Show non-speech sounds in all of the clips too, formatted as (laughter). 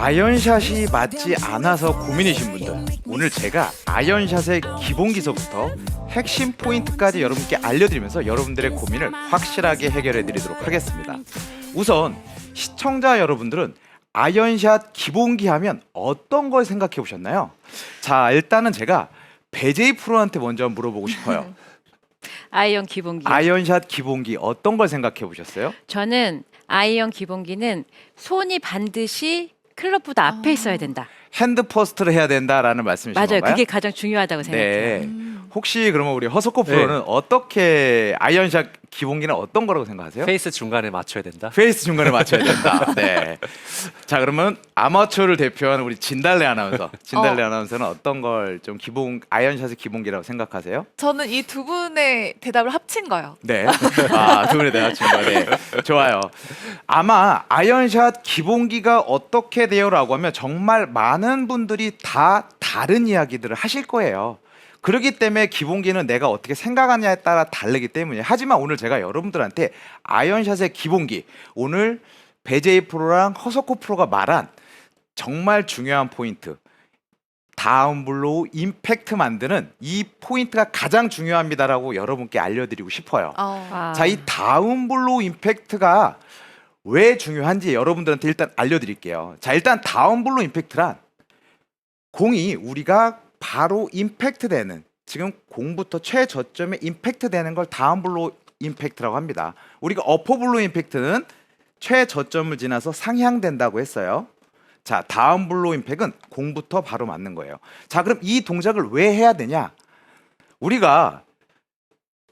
아이언샷이 맞지 않아서 고민이신 분들 오늘 제가 아이언샷의 기본 기서부터 핵심 포인트까지 여러분께 알려드리면서 여러분들의 고민을 확실하게 해결해 드리도록 하겠습니다 우선 시청자 여러분들은 아이언샷 기본기 하면 어떤 걸 생각해 보셨나요? 자 일단은 제가 배제이 프로한테 먼저 물어보고 싶어요 (laughs) 아이언 기본기. 아이언샷 기본기 어떤 걸 생각해 보셨어요? 저는 아이언 기본기는 손이 반드시 클럽보다 앞에 있어야 된다. 핸드 퍼스트를 해야 된다라는 말씀이신 맞아요. 건가요? 그게 가장 중요하다고 생각해요. 네. 혹시 그러면 우리 허석호 프로는 어떻게 아이언샷 기본기는 어떤 거라고 생각하세요? 페이스 중간에 맞춰야 된다. 페이스 중간에 맞춰야 된다. (laughs) 네. 자 그러면 아마추어를 대표하는 우리 진달래 아나운서. (laughs) 진달래 어. 아나운서는 어떤 걸 좀 기본 아이언샷의 기본기라고 생각하세요? 저는 이 두 분의 대답을 합친 거예요. 네. 아, 두 분의 대화 친구. 네. 좋아요. 아마 아이언샷 기본기가 어떻게 돼요라고 하면 정말 많은 분들이 다 다른 이야기들을 하실 거예요. 그렇기 때문에 기본기는 내가 어떻게 생각하냐에 따라 다르기 때문에 하지만 오늘 제가 여러분들한테 아이언샷의 기본기 오늘 배제이 프로랑 허석호 프로가 말한 정말 중요한 포인트 다운 블로우 임팩트 만드는 이 포인트가 가장 중요합니다라고 여러분께 알려드리고 싶어요. 어. 와. 자, 이 다운 블로우 임팩트가 왜 중요한지 여러분들한테 일단 알려드릴게요. 자, 일단 다운 블로우 임팩트란 공이 우리가 바로 임팩트 되는 지금 공부터 최저점에 임팩트 되는 걸 다운 블로우 임팩트라고 합니다. 우리가 어퍼 블로우 임팩트는 최저점을 지나서 상향된다고 했어요. 자, 다운 블로우 임팩은 공부터 바로 맞는 거예요. 자, 그럼 이 동작을 왜 해야 되냐? 우리가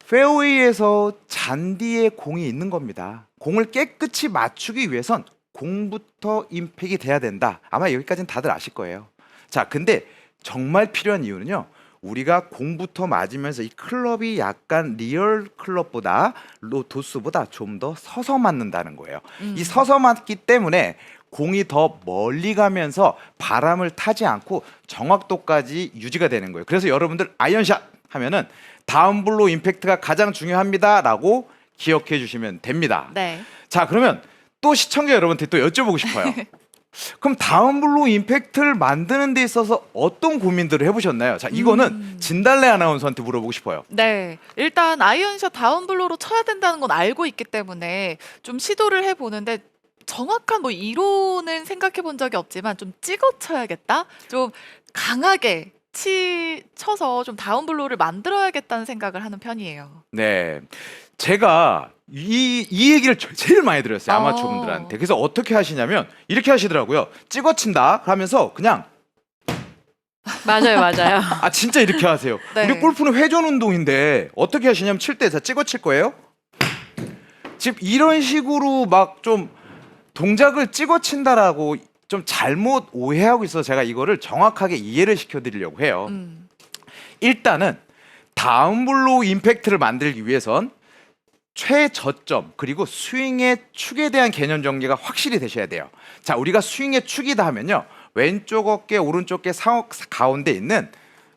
페어웨이에서 잔디에 공이 있는 겁니다. 공을 깨끗이 맞추기 위해선 공부터 임팩이 돼야 된다. 아마 여기까지는 다들 아실 거예요. 자, 근데 정말 필요한 이유는요. 우리가 공부터 맞으면서 이 클럽이 약간 리얼 클럽보다 로 도스보다 좀 더 서서 맞는다는 거예요. 이 서서 맞기 때문에 공이 더 멀리 가면서 바람을 타지 않고 정확도까지 유지가 되는 거예요. 그래서 여러분들 아이언샷 하면은 다운 블로 임팩트가 가장 중요합니다라고 기억해 주시면 됩니다. 네. 자, 그러면 또 시청자 여러분한테 또 여쭤보고 싶어요. (laughs) 그럼 다운 블로 임팩트를 만드는 데 있어서 어떤 고민들을 해보셨나요? 자, 이거는 진달래 아나운서한테 물어보고 싶어요. 네. 일단 아이언샷 다운블로로 쳐야 된다는 건 알고 있기 때문에 좀 시도를 해 보는데 정확한 뭐 이론은 생각해 본 적이 없지만 좀 찍어 쳐야겠다. 좀 강하게 치 쳐서 좀 다운블로를 만들어야겠다는 생각을 하는 편이에요. 네. 제가 이, 이 얘기를 저- 제일 많이 들었어요. 어. 아마추어분들한테. 그래서 어떻게 하시냐면 이렇게 하시더라고요. 찍어 친다 하면서 그냥 맞아요, 맞아요. (laughs) 아 진짜 이렇게 하세요. (laughs) 네. 우리 골프는 회전 운동인데 어떻게 하시냐면 칠때자 찍어 칠 거예요. 지금 이런 식으로 막 좀 동작을 찍어 친다라고 좀 잘못 오해하고 있어서 제가 이거를 정확하게 이해를 시켜드리려고 해요. 음. 일단은 다운블로우 임팩트를 만들기 위해선 최저점 그리고 스윙의 축에 대한 개념 정리가 확실히 되셔야 돼요. 자, 우리가 스윙의 축이다 하면요. 왼쪽 어깨, 오른쪽 어깨 상 가운데 있는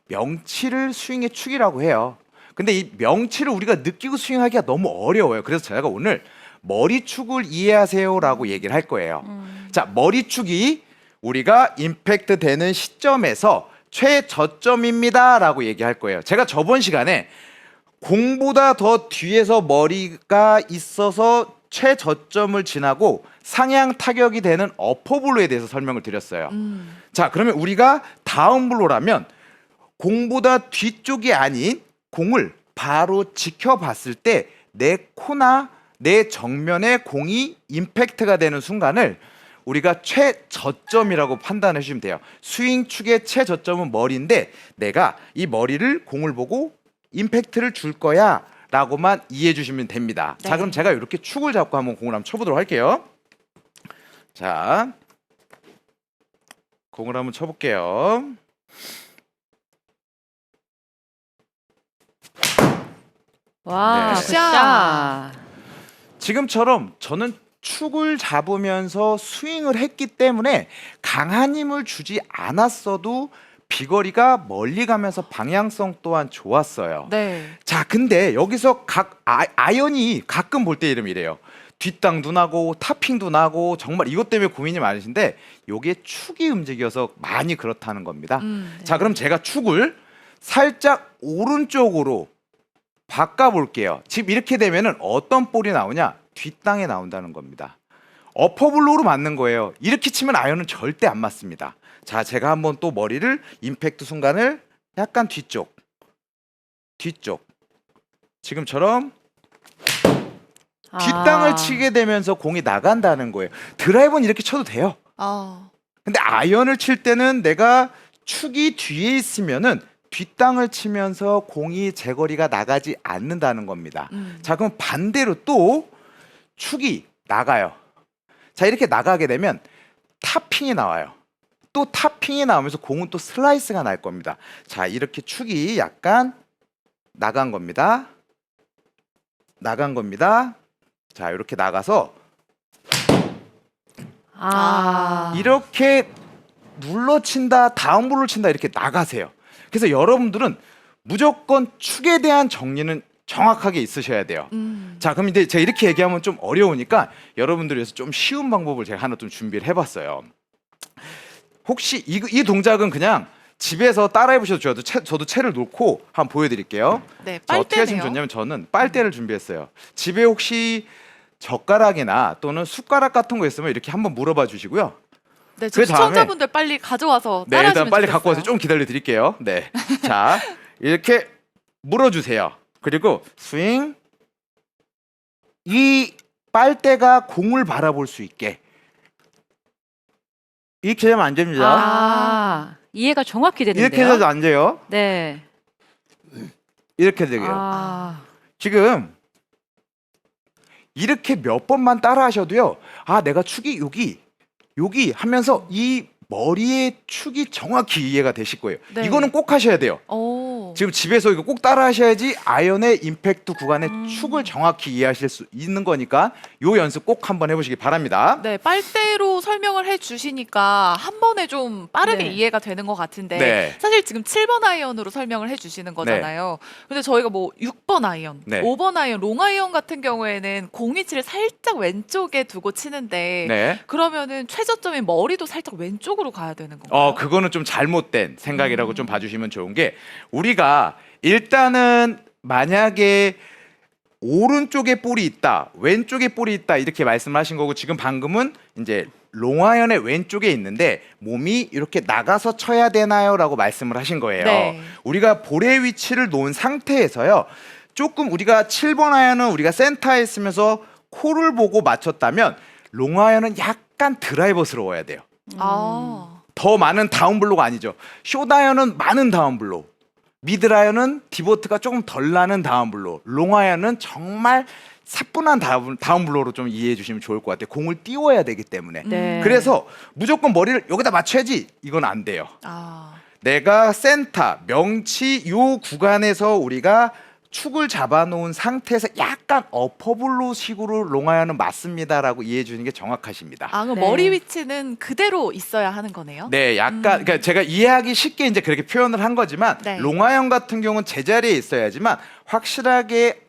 명치를 스윙의 축이라고 해요. 근데 이 명치를 우리가 느끼고 스윙하기가 너무 어려워요. 그래서 제가 오늘 머리축을 이해하세요라고 얘기를 할 거예요. 자, 머리축이 우리가 임팩트 되는 시점에서 최저점입니다라고 얘기할 거예요. 제가 저번 시간에 공보다 더 뒤에서 머리가 있어서 최저점을 지나고 상향 타격이 되는 어퍼블로에 대해서 설명을 드렸어요. 음. 자, 그러면 우리가 다운블로라면 공보다 뒤쪽이 아닌 공을 바로 지켜봤을 때 내 코나 내 정면에 공이 임팩트가 되는 순간을 우리가 최저점이라고 판단해 주시면 돼요. 스윙 축의 최저점은 머리인데 내가 이 머리를 공을 보고 임팩트를 줄 거야 라고만 이해해 주시면 됩니다. 자, 네. 그럼 제가 이렇게 축을 잡고 한번 공을 한번 쳐보도록 할게요. 자, 공을 한번 쳐볼게요. 와, 네. 굿샷. 지금처럼 저는 축을 잡으면서 스윙을 했기 때문에 강한 힘을 주지 않았어도 비거리가 멀리 가면서 방향성 또한 좋았어요. 네. 자, 근데 여기서 각 아, 아이언이 가끔 볼 때 이름 이래요. 뒷땅도 나고 타핑도 나고 정말 이것 때문에 고민이 많으신데 요게 축이 움직여서 많이 그렇다는 겁니다. 음. 자, 그럼 제가 축을 살짝 오른쪽으로 바꿔 볼게요. 지금 이렇게 되면은 어떤 볼이 나오냐? 뒷땅에 나온다는 겁니다. 어퍼블로우로 맞는 거예요. 이렇게 치면 아이언은 절대 안 맞습니다. 자, 제가 한번 또 머리를 임팩트 순간을 약간 뒤쪽, 뒤쪽. 지금처럼 뒷땅을 아. 치게 되면서 공이 나간다는 거예요. 드라이브는 이렇게 쳐도 돼요. 아. 근데 아이언을 칠 때는 내가 축이 뒤에 있으면은 뒷땅을 치면서 공이 제거리가 나가지 않는다는 겁니다. 음. 자, 그럼 반대로 또 축이 나가요. 자, 이렇게 나가게 되면 타핑이 나와요. 또 타핑이 나오면서 공은 또 슬라이스가 날 겁니다. 자, 이렇게 축이 약간 나간 겁니다. 나간 겁니다. 자, 이렇게 나가서 아. 이렇게 눌러 친다, 다운볼을 친다 이렇게 나가세요. 그래서 여러분들은 무조건 축에 대한 정리는 정확하게 있으셔야 돼요. 음. 자, 그럼 이제 제가 이렇게 얘기하면 좀 어려우니까 여러분들 위해서 좀 쉬운 방법을 제가 하나 좀 준비를 해봤어요. 혹시 이, 이 동작은 그냥 집에서 따라해 보셔도 좋아요. 채, 저도 채를 놓고 한번 보여드릴게요. 네, 자, 어떻게 하시면. 좋냐면 저는 빨대를 준비했어요. 집에 혹시 젓가락이나 또는 숟가락 같은 거 있으면 이렇게 한번 물어봐 주시고요. 네, 그저 다음에- 시청자분들 빨리 가져와서 네, 따라하시면 일단 빨리 좋겠어요. 갖고 와서 좀 기다려 드릴게요. 네. 자, (laughs) 이렇게 물어주세요. 그리고 스윙. 이 빨대가 공을 바라볼 수 있게. 이렇게 하면 안 됩니다. 아. 이해가 정확히 되는데요. 이렇게 해서도 안 돼요. 네. 이렇게 되게요. 아. 지금 이렇게 몇 번만 따라 하셔도요. 아, 내가 축이 여기, 여기 하면서 이 머리의 축이 정확히 이해가 되실 거예요. 네. 이거는 꼭 하셔야 돼요. 오. 지금 집에서 이거 꼭 따라 하셔야지 아이언의 임팩트 구간의 음. 축을 정확히 이해하실 수 있는 거니까 요 연습 꼭 한번 해보시기 바랍니다. 네, 빨대로 설명을 해 주시니까 한 번에 좀 빠르게 네. 이해가 되는 것 같은데 네. 사실 지금 7번 아이언으로 설명을 해 주시는 거잖아요. 근데 저희가 뭐 6번 아이언, 네. 5번 아이언, 롱 아이언 같은 경우에는 공위치를 살짝 왼쪽에 두고 치는데 네. 그러면은 최저점인 머리도 살짝 왼쪽으로 가야 되는 건가요? 어, 그거는 좀 잘못된 생각이라고 음. 좀 봐주시면 좋은 게 우리가 일단은 만약에 오른쪽에 볼이 있다, 왼쪽에 볼이 있다 이렇게 말씀하신 거고 지금 방금은 이제 롱아이언의 왼쪽에 있는데 몸이 이렇게 나가서 쳐야 되나요라고 말씀을 하신 거예요. 네. 우리가 볼의 위치를 놓은 상태에서요. 조금 우리가 7번 아이언은 우리가 센터에 있으면서 코를 보고 맞췄다면 롱아이언은 약간 드라이버스러워야 돼요. 아. 더 많은 다운블로가 아니죠. 쇼다이언은 많은 다운블로. 미드라이언은 디보트가 조금 덜 나는 다운블로. 롱아이언은 정말 사뿐한 다운, 다운블로로 좀 이해해 주시면 좋을 것 같아요. 공을 띄워야 되기 때문에. 네. 그래서 무조건 머리를 여기다 맞춰야지 이건 안 돼요. 아. 내가 센터, 명치 요 구간에서 우리가 축을 잡아놓은 상태에서 약간 어퍼블로 식으로 롱아이언은 맞습니다라고 이해해 주는 게 정확하십니다. 아, 그럼 네. 머리 위치는 그대로 있어야 하는 거네요? 네, 약간 그러니까 제가 이해하기 쉽게 이제 그렇게 표현을 한 거지만 네. 롱아형 같은 경우는 제자리에 있어야지만 확실하게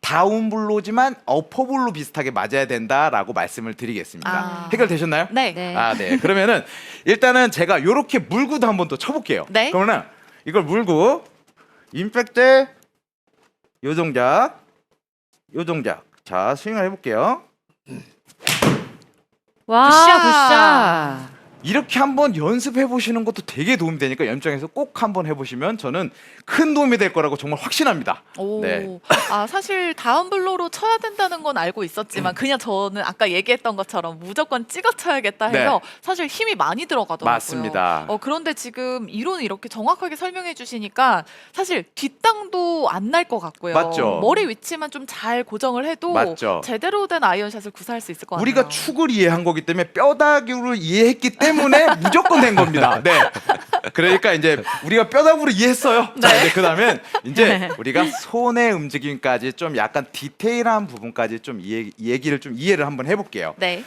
다운블로지만 어퍼블로 비슷하게 맞아야 된다라고 말씀을 드리겠습니다. 아. 해결되셨나요? 네. 네. 아, 네. 그러면은 일단은 제가 요렇게 물고도 한번 더 쳐볼게요. 네. 그러면 이걸 물고 임팩트 요 동작 요 동작 자 스윙을 해볼게요. 와, 굿샷. 굿샷. 이렇게 한번 연습해 보시는 것도 되게 도움이 되니까 연장에서 꼭 한번 해보시면 저는 큰 도움이 될 거라고 정말 확신합니다. 오, 네. 아 사실 다운블로로 쳐야 된다는 건 알고 있었지만 그냥 저는 아까 얘기했던 것처럼 무조건 찍어 쳐야겠다 해서 사실 힘이 많이 들어가더라고요. 네. 맞습니다. 어 그런데 지금 이론 이렇게 정확하게 설명해 주시니까 사실 뒷땅도 안 날 것 같고요. 맞죠. 머리 위치만 좀 잘 고정을 해도 맞죠. 제대로 된 아이언샷을 구사할 수 있을 것 같아요. 우리가 축을 이해한 거기 때문에 뼈다귀를 이해했기 때문에 무조건 된 겁니다. 네. 그러니까 이제 우리가 뼈다귀로 이해했어요. 자, 이제 그다음엔 이제 우리가 손의 움직임까지 좀 약간 디테일한 부분까지 좀 이해, 얘기를 좀 이해를 한번 해볼게요. 네.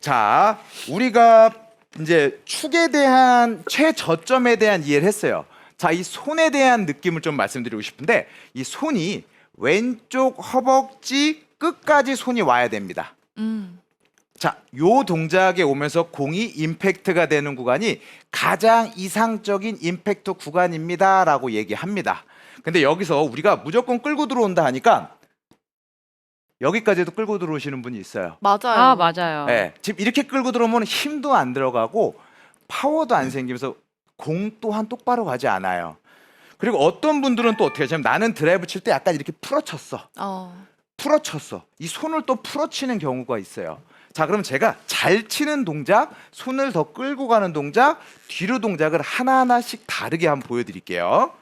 자, 우리가 이제 축에 대한 최저점에 대한 이해를 했어요. 자, 이 손에 대한 느낌을 좀 말씀드리고 싶은데 이 손이 왼쪽 허벅지 끝까지 손이 와야 됩니다. 음. 자, 요 동작에 오면서 공이 임팩트가 되는 구간이 가장 이상적인 임팩트 구간입니다라고 얘기합니다. 근데 여기서 우리가 무조건 끌고 들어온다 하니까 여기까지도 끌고 들어오시는 분이 있어요. 맞아요. 아 맞아요. 네, 지금 이렇게 끌고 들어오면 힘도 안 들어가고 파워도 안 생기면서 공 또한 똑바로 가지 않아요. 그리고 어떤 분들은 또 어떻게 하냐면 나는 드라이브 칠 때 약간 이렇게 풀어쳤어. 어. 풀어쳤어. 이 손을 또 풀어치는 경우가 있어요. 자, 그럼 제가 잘 치는 동작, 손을 더 끌고 가는 동작, 뒤로 동작을 하나하나씩 다르게 한번 보여드릴게요.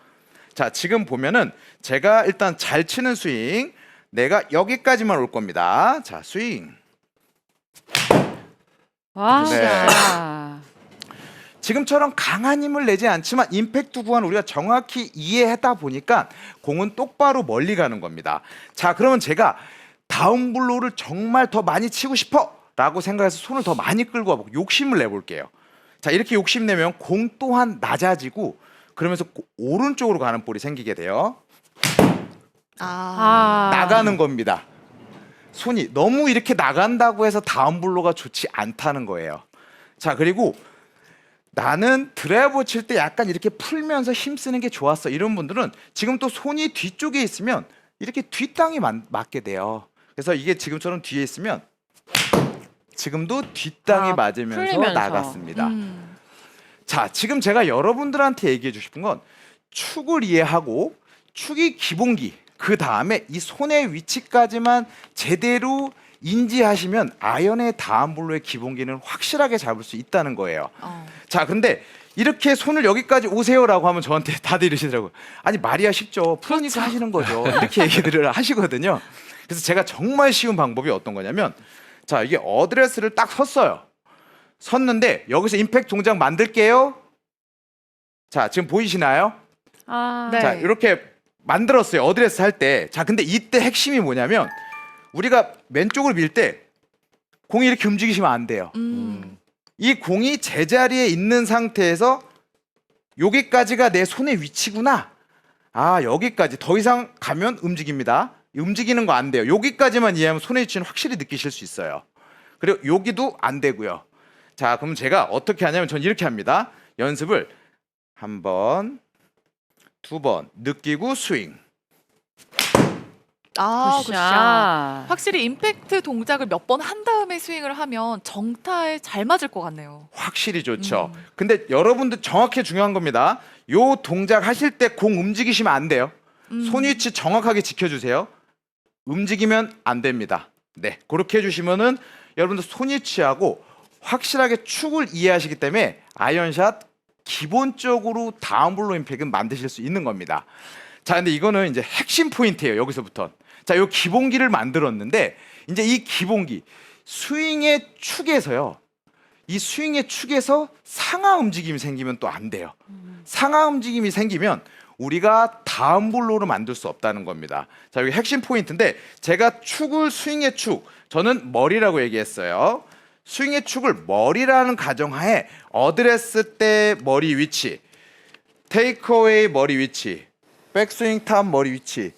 자, 지금 보면은 제가 일단 잘 치는 스윙, 내가 여기까지만 올 겁니다. 자, 스윙. 와. 네. 지금처럼 강한 힘을 내지 않지만 임팩트 구간 우리가 정확히 이해하다 보니까 공은 똑바로 멀리 가는 겁니다. 자, 그러면 제가 다운 블로우를 정말 더 많이 치고 싶어 라고 생각해서 손을 더 많이 끌고 와보고 욕심을 내볼게요. 자, 이렇게 욕심 내면 공 또한 낮아지고 그러면서 고- 오른쪽으로 가는 볼이 생기게 돼요. 아. 아. 나가는 겁니다. 손이 너무 이렇게 나간다고 해서 다운 블로가 좋지 않다는 거예요. 자, 그리고 나는 드라이버 칠 때 약간 이렇게 풀면서 힘 쓰는 게 좋았어. 이런 분들은 지금 또 손이 뒤쪽에 있으면 이렇게 뒷땅이 맞, 맞게 돼요. 그래서 이게 지금처럼 뒤에 있으면 지금도 뒷땅이 아, 맞으면서 풀리면서. 나갔습니다. 음. 자, 지금 제가 여러분들한테 얘기해 주고 싶은 건 축을 이해하고 축이 기본기, 그 다음에 이 손의 위치까지만 제대로 인지하시면 아연의 다음 블로의 기본기는 확실하게 잡을 수 있다는 거예요. 어. 자, 근데 이렇게 손을 여기까지 오세요라고 하면 저한테 (laughs) 다들 이러시더라고요. 아니, 말이야 쉽죠. 프로니까 하시는 거죠. 이렇게 얘기들을 하시거든요. 그래서 제가 정말 쉬운 방법이 어떤 거냐면 자, 이게 어드레스를 딱 섰어요. 섰는데 여기서 임팩트 동작 만들게요. 자, 지금 보이시나요? 아. 네. 자, 이렇게 만들었어요. 어드레스 할 때. 자, 근데 이때 핵심이 뭐냐면 우리가 왼쪽을 밀때 공이 이렇게 움직이시면 안 돼요. 음. 이 공이 제자리에 있는 상태에서 여기까지가 내 손의 위치구나. 아, 여기까지 더 이상 가면 움직입니다. 움직이는 거 안 돼요. 여기까지만 이해하면 손의 위치는 확실히 느끼실 수 있어요. 그리고 여기도 안 되고요. 자, 그럼 제가 어떻게 하냐면 전 이렇게 합니다. 연습을 한 번, 두 번 느끼고 스윙. 아. 굿샷. 확실히 임팩트 동작을 몇 번 한 다음에 스윙을 하면 정타에 잘 맞을 것 같네요. 확실히 좋죠. 음. 근데 여러분들 정확히 중요한 겁니다. 요 동작 하실 때 공 움직이시면 안 돼요. 음. 손 위치 정확하게 지켜주세요. 움직이면 안 됩니다. 네, 그렇게 해주시면은 여러분들 손 위치하고 확실하게 축을 이해하시기 때문에 아이언샷 기본적으로 다운 블로 임팩은 만드실 수 있는 겁니다. 자, 근데 이거는 이제 핵심 포인트예요. 여기서부터. 자, 요 기본기를 만들었는데 이제 이 기본기 스윙의 축에서요. 이 스윙의 축에서 상하 움직임이 생기면 또 안 돼요. 상하 움직임이 생기면 우리가 다음 볼로를 만들 수 없다는 겁니다. 자, 여기 핵심 포인트인데 제가 축을 스윙의 축, 저는 머리라고 얘기했어요. 스윙의 축을 머리라는 가정하에 어드레스 때 머리 위치, 테이크어웨이 머리 위치, 백스윙 탑 머리 위치,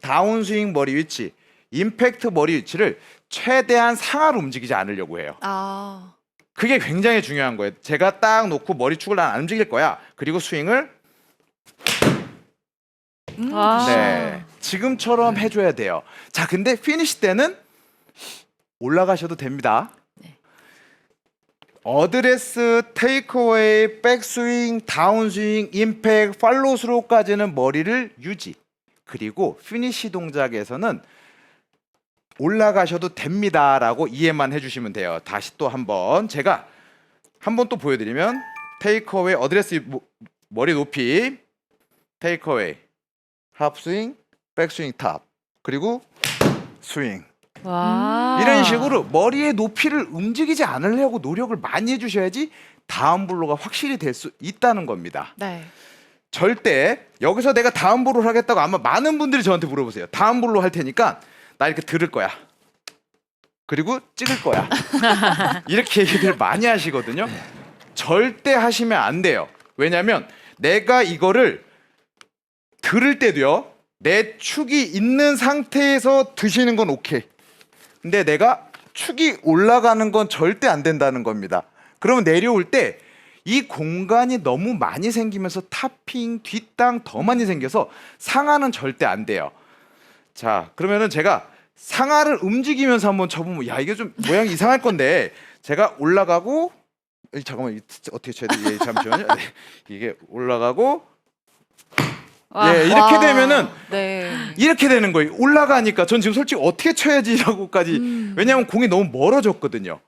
다운스윙 머리 위치, 임팩트 머리 위치를 최대한 상하로 움직이지 않으려고 해요. 아. 그게 굉장히 중요한 거예요. 제가 딱 놓고 머리축을 난 안 움직일 거야. 그리고 스윙을 음, 와. 굿샷. 네 지금처럼 해줘야 돼요. 자, 근데 피니시 때는 올라가셔도 됩니다. 어드레스, 테이크어웨이, 백스윙, 다운스윙, 임팩, 팔로스로까지는 머리를 유지. 그리고 피니시 동작에서는 올라가셔도 됩니다라고 이해만 해주시면 돼요. 다시 또 한번 제가 한번 또 보여드리면 테이크어웨이 어드레스 모- 머리 높이 테이크어웨이 합스윙 백스윙 탑 그리고 스윙 와. 이런 식으로 머리의 높이를 움직이지 않으려고 노력을 많이 해주셔야지 다음 블로가 확실히 될 수 있다는 겁니다. 네. 절대 여기서 내가 다음 볼로 하겠다고 아마 많은 분들이 저한테 물어보세요. 다음 볼로 할 테니까 나 이렇게 들을 거야. 그리고 찍을 거야. (laughs) 이렇게 얘기들 많이 하시거든요. 절대 하시면 안 돼요. 왜냐면 내가 이거를 들을 때도요. 내 축이 있는 상태에서 드시는 건 오케이. 근데 내가 축이 올라가는 건 절대 안 된다는 겁니다. 그러면 내려올 때 이 공간이 너무 많이 생기면서 타핑, 뒷땅 더 많이 생겨서 상하는 절대 안 돼요. 자, 그러면은 제가 상하를 움직이면서 한번 쳐보면 야 이게 좀 모양이 이상할 건데 제가 올라가고 이, 잠깐만 이, 어떻게 쳐야 돼? 예, 잠시만요. 네, 이게 올라가고 와. 예, 이렇게 와, 되면은 네. 이렇게 되는 거예요. 올라가니까 전 지금 솔직히 어떻게 쳐야지라고까지 음. 왜냐하면 공이 너무 멀어졌거든요.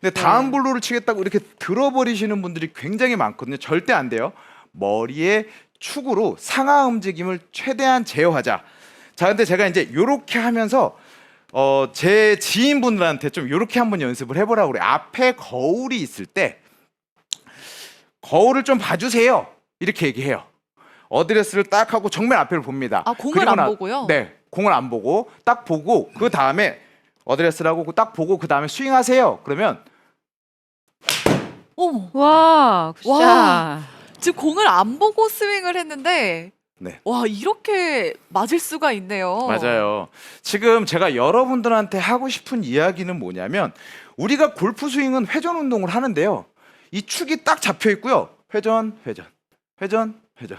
근데 네. 다음 블루를 치겠다고 이렇게 들어버리시는 분들이 굉장히 많거든요. 절대 안 돼요. 머리에 축으로 상하 움직임을 최대한 제어하자. 자, 근데 제가 이제 요렇게 하면서 어, 제 지인분들한테 좀 요렇게 한번 연습을 해보라고 그래요. 앞에 거울이 있을 때 거울을 좀 봐주세요. 이렇게 얘기해요. 어드레스를 딱 하고 정면 앞에를 봅니다. 아, 공을 그리고 안 나- 보고요? 네, 공을 안 보고 딱 보고 그 다음에 어드레스를 하고 딱 보고 그 다음에 스윙하세요. 그러면 어머, 와, 굿샷. 와. 지금 공을 안 보고 스윙을 했는데 네. 와 이렇게 맞을 수가 있네요. 맞아요. 지금 제가 여러분들한테 하고 싶은 이야기는 뭐냐면 우리가 골프 스윙은 회전 운동을 하는데요. 이 축이 딱 잡혀 있고요. 회전, 회전, 회전, 회전.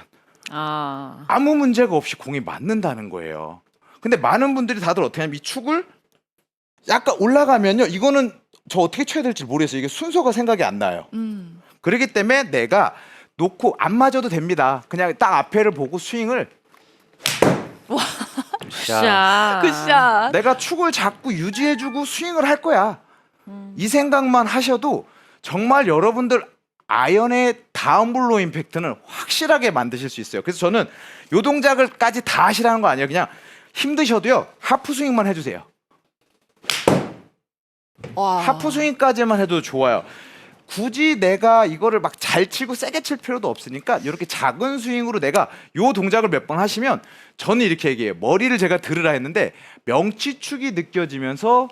아. 아무 문제가 없이 공이 맞는다는 거예요. 근데 많은 분들이 다들 어떻게 하냐면 이 축을 약간 올라가면요. 이거는 저 어떻게 쳐야 될지 모르겠어요. 이게 순서가 생각이 안 나요. 음. 그렇기 때문에 내가 놓고 안 맞아도 됩니다. 그냥 딱 앞에를 보고 스윙을 자, 굿샷. 굿샷. 내가 축을 잡고 유지해주고 스윙을 할 거야. 음. 이 생각만 하셔도 정말 여러분들 아이언의 다운 블로 임팩트는 확실하게 만드실 수 있어요. 그래서 저는 요 동작을까지 다 하시라는 거 아니에요. 그냥 힘드셔도요 하프 스윙만 해주세요. 와. 하프 스윙까지만 해도 좋아요. 굳이 내가 이거를 막 잘 치고 세게 칠 필요도 없으니까 이렇게 작은 스윙으로 내가 요 동작을 몇 번 하시면 저는 이렇게 얘기해요. 머리를 제가 들으라 했는데 명치축이 느껴지면서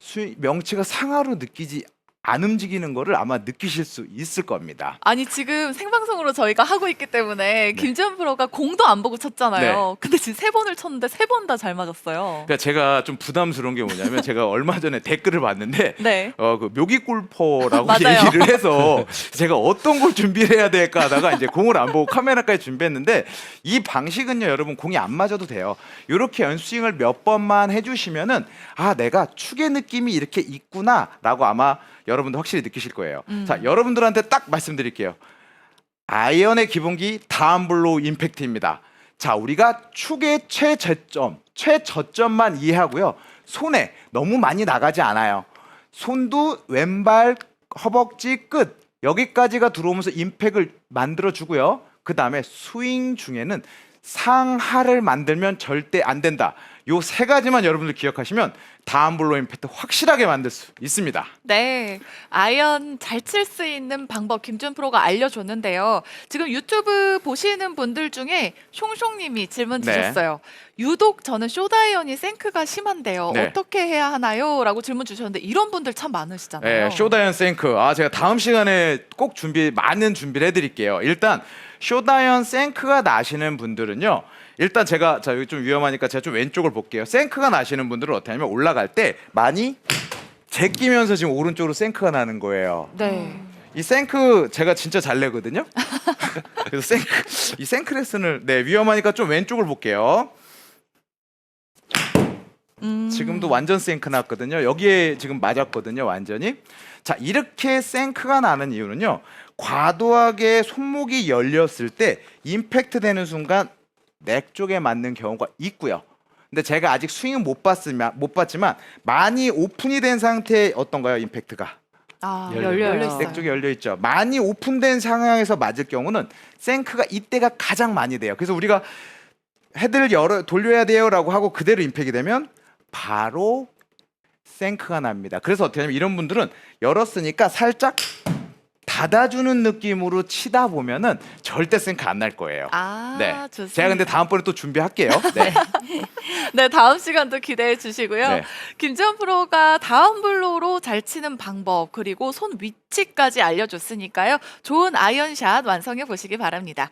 스윙, 명치가 상하로 느끼지 안 움직이는 거를 아마 느끼실 수 있을 겁니다. 아니 지금 생방송으로 저희가 하고 있기 때문에 네. 김지현 프로가 공도 안 보고 쳤잖아요. 근데 지금 세 번을 쳤는데 세 번 다 잘 맞았어요. 그러니까 제가 좀 부담스러운 게 뭐냐면 제가 (laughs) 얼마 전에 댓글을 봤는데 네. 어, 그 묘기 골퍼라고 (laughs) 맞아요. 얘기를 해서 (laughs) 제가 어떤 걸 준비를 해야 될까 하다가 이제 공을 안 보고 카메라까지 준비했는데 이 방식은요, 여러분 공이 안 맞아도 돼요. 이렇게 연스윙을 몇 번만 해주시면은 아 내가 축의 느낌이 이렇게 있구나라고 아마 여러분도 확실히 느끼실 거예요. 음. 자, 여러분들한테 딱 말씀드릴게요. 아이언의 기본기 다운 블로우 임팩트입니다. 자, 우리가 축의 최저점, 최저점만 이해하고요. 손에 너무 많이 나가지 않아요. 손도 왼발 허벅지 끝 여기까지가 들어오면서 임팩을 만들어 주고요. 그 다음에 스윙 중에는 상하를 만들면 절대 안 된다. 요 세 가지만 여러분들 기억하시면 다음 블로 임팩트 확실하게 만들 수 있습니다. 네. 아이언 잘 칠 수 있는 방법 김준 프로가 알려줬는데요. 지금 유튜브 보시는 분들 중에 숑숑님이 질문 네. 주셨어요. 유독 저는 쇼다이언이 생크가 심한데요. 네. 어떻게 해야 하나요? 라고 질문 주셨는데 이런 분들 참 많으시잖아요. 네, 쇼다이언 생크. 아, 제가 다음 시간에 꼭 준비 많은 준비를 해드릴게요. 일단 쇼다이언 생크가 나시는 분들은요. 일단 제가 자 여기 좀 위험하니까 제가 좀 왼쪽을 볼게요. 생크가 나시는 분들은 어떻게 하냐면 올라갈 때 많이 제끼면서 지금 오른쪽으로 생크가 나는 거예요. 네. 이 생크 제가 진짜 잘 내거든요. (laughs) 그래서 생크 이 생크 레슨을 네 위험하니까 좀 왼쪽을 볼게요. 음. 지금도 완전 생크 났거든요. 여기에 지금 맞았거든요, 완전히. 자, 이렇게 생크가 나는 이유는요. 과도하게 손목이 열렸을 때 임팩트 되는 순간 넥 쪽에 맞는 경우가 있고요. 근데 제가 아직 스윙은 못 봤으면 못 봤지만 많이 오픈이 된 상태의 어떤가요, 임팩트가? 아, 열려요. 열려 있어요. 넥 쪽이 열려 있죠. 많이 오픈된 상황에서 맞을 경우는 생크가 이때가 가장 많이 돼요. 그래서 우리가 헤드를 열어 돌려야 돼요라고 하고 그대로 임팩이 되면 바로 생크가 납니다. 그래서 어떻게 하냐면 이런 분들은 열었으니까 살짝 받아주는 느낌으로 치다 보면은 절대 생각 안 날 거예요. 아, 네. 좋습니다. 제가 근데 다음번에 또 준비할게요. (laughs) 네. 네, 다음 시간도 기대해 주시고요. 네. 김지현 프로가 다운 블로로 잘 치는 방법 그리고 손 위치까지 알려줬으니까요. 좋은 아이언샷 완성해 보시기 바랍니다.